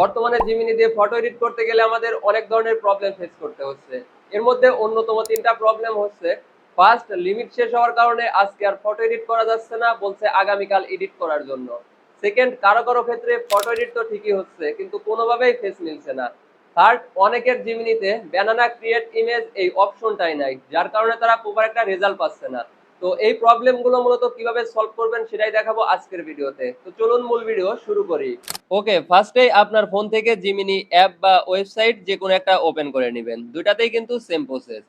বর্তমানে জিমিনি দিয়ে photo edit করতে গেলে আমাদের অনেক ধরনের প্রবলেম ফেস করতে হচ্ছে। এর মধ্যে অন্যতম তিনটা প্রবলেম হচ্ছে ফার্স্ট লিমিট শেষ হওয়ার কারণে আজকে আর ফটো এডিট করা যাচ্ছে না, বলছে আগামীকাল এডিট করার জন্য। সেকেন্ড কারও কারও ক্ষেত্রে ফটো এডিট তো ঠিকই হচ্ছে, কিন্তু কোনোভাবেই ফেস মিলছে না। থার্ড অনেকের জিমিনিতে ব্যানানা ক্রিয়েট ইমেজ এই অপশনটাই নাই, যার কারণে তারা প্রপার একটা রেজাল্ট পাচ্ছে না। তো এই প্রবলেমগুলো মূলত কীভাবে সলভ করবেন সেটাই দেখাবো আজকের ভিডিওতে। তো চলুন মূল ভিডিও শুরু করি। ওকে ফার্স্টেই আপনার ফোন থেকে জিমিনি অ্যাপ বা ওয়েবসাইট যে কোনো একটা ওপেন করে নেবেন। দুইটাতেই কিন্তু সেম প্রসেস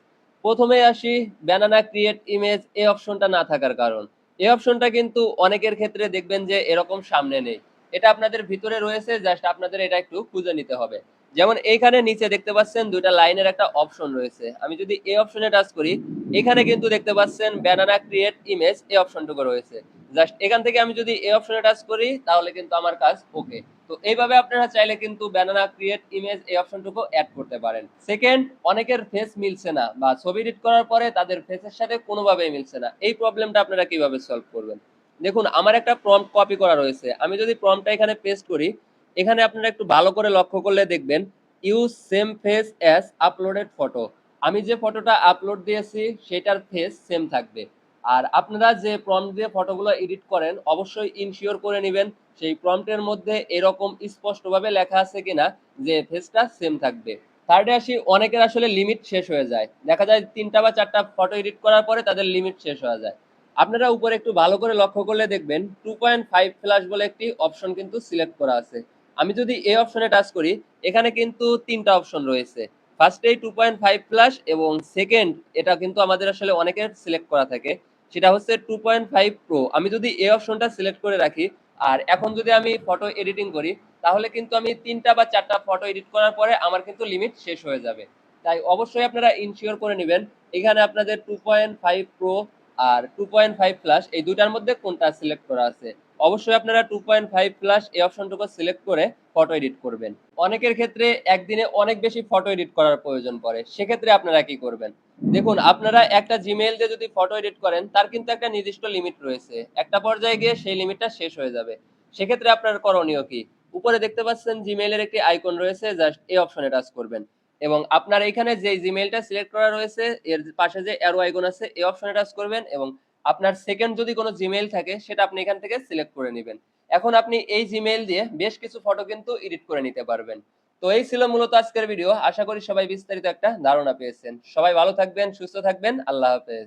প্রথমে আসি ব্যানানা ক্রিয়েট ইমেজ এই অপশনটা না থাকার কারণ। এই অপশনটা কিন্তু অনেকের ক্ষেত্রে দেখবেন যে এরকম সামনে নেই। এটা আপনাদের ভিতরে রয়েছে জাস্ট আপনাদের এটা একটু খুঁজে নিতে হবে। যেমন এইখানে নিচে দেখতে পাচ্ছেন দুইটা লাইনের একটা অপশন রয়েছে। আমি যদি এই অপশনে টাচ করি, এখানে কিন্তু দেখতে পাচ্ছেন ব্যানানা ক্রিয়েট ইমেজ এই অপশনটুকু রয়েছে। জাস্ট এখান থেকে আমি যদি এই অপশনে টাচ করি, তাহলে কিন্তু আমার কাজ ওকে তো এইভাবে আপনারা চাইলে কিন্তু ব্যানানা ক্রিয়েট ইমেজ এই অপশনটুকু অ্যাড করতে পারেন। সেকেন্ড অনেকের ফেস মিলছে না বা ছবি এডিট করার পরে তাদের ফেসের সাথে কোনোভাবেই মিলছে না। এই প্রবলেমটা আপনারা কীভাবে সলভ করবেন? দেখুন, আমার একটা প্রম্পট কপি করা রয়েছে। আমি যদি প্রম্পটটা এখানে পেস্ট করি এখানে আপনারা একটু ভালো করে লক্ষ্য করলে দেখবেন use same face as uploaded photo আমি যে ফটোটা আপলোড দিয়েছি, সেটার ফেস সেম থাকবে। আর আপনারা যে প্রম্পট দিয়ে ফটোগুলো এডিট করেন, অবশ্যই ইনশিওর করে নেবেন, সেই প্রম্পটের মধ্যে এরকম স্পষ্টভাবে লেখা আছে কিনা, যে ফেসটা সেম থাকবে। থার্ডে আসি, অনেকের আসলে লিমিট শেষ হয়ে যায়। দেখা যায় তিনটা বা চারটা ফটো এডিট করার পরে তাদের লিমিট শেষ হয়ে যায়। আপনারা উপরে একটু ভালো করে লক্ষ্য করলে দেখবেন টু পয়েন্ট ফাইভ ফ্ল্যাশ বলে একটি অপশন কিন্তু সিলেক্ট করা আছে। আমি যদি এই অপশনে টাচ করি, এখানে কিন্তু তিনটা অপশন রয়েছে। ফার্স্টেই টু পয়েন্ট ফাইভ প্লাস এবং সেকেন্ড এটা কিন্তু আমাদের আসলে অনেকের সিলেক্ট করা থাকে। সেটা হচ্ছে টু পয়েন্ট ফাইভ প্রো আমি যদি এই অপশনটা সিলেক্ট করে রাখি, আর এখন যদি আমি ফটো এডিটিং করি, তাহলে কিন্তু আমি তিনটা বা চারটা ফটো এডিট করার পরে আমার কিন্তু লিমিট শেষ হয়ে যাবে। তাই অবশ্যই আপনারা ইনশিওর করে নেবেন, এখানে আপনাদের টু পয়েন্ট ফাইভ প্রো আর টু পয়েন্ট ফাইভ প্লাস এই দুটার মধ্যে কোনটা সিলেক্ট করা আছে। অবশ্যই আপনারা টু পয়েন্ট ফাইভ প্লাস এই অপশনটুকু সিলেক্ট করে ফটো এডিট করবেন। অনেকের ক্ষেত্রে একদিনে অনেক বেশি ফটো এডিট করার প্রয়োজন পড়ে। সেক্ষেত্রে আপনারা কি করবেন? দেখুন, আপনারা একটা জিমেইল দিয়ে যদি ফটো এডিট করেন, তার কিন্তু একটা নির্দিষ্ট লিমিট রয়েছে। একটা পর্যায়ে গিয়ে সেই লিমিটটা শেষ হয়ে যাবে। সেক্ষেত্রে আপনার করণীয় কি? উপরে দেখতে পাচ্ছেন জিমেইলের একটি আইকন রয়েছে জাস্ট এই অপশনে টাচ করবেন। এবং আপনার এখানে যে জিমেইলটা সিলেক্ট করা রয়েছে, এর পাশে যে অ্যারো আইকন আছে, এই অপশনে টাচ করবেন এবং আপনার সেকেন্ড যদি কোনো জিমেইল থাকে, সেটা আপনি এখান থেকে সিলেক্ট করে নেবেন। এখন আপনি এই জিমেইল দিয়ে বেশ কিছু ফটো কিন্তু এডিট করে নিতে পারবেন। তো এই ছিল মূলত আজকের ভিডিও আশা করি সবাই বিস্তারিত একটা ধারণা পেয়েছেন। সবাই ভালো থাকবেন, সুস্থ থাকবেন। আল্লাহ হাফেজ।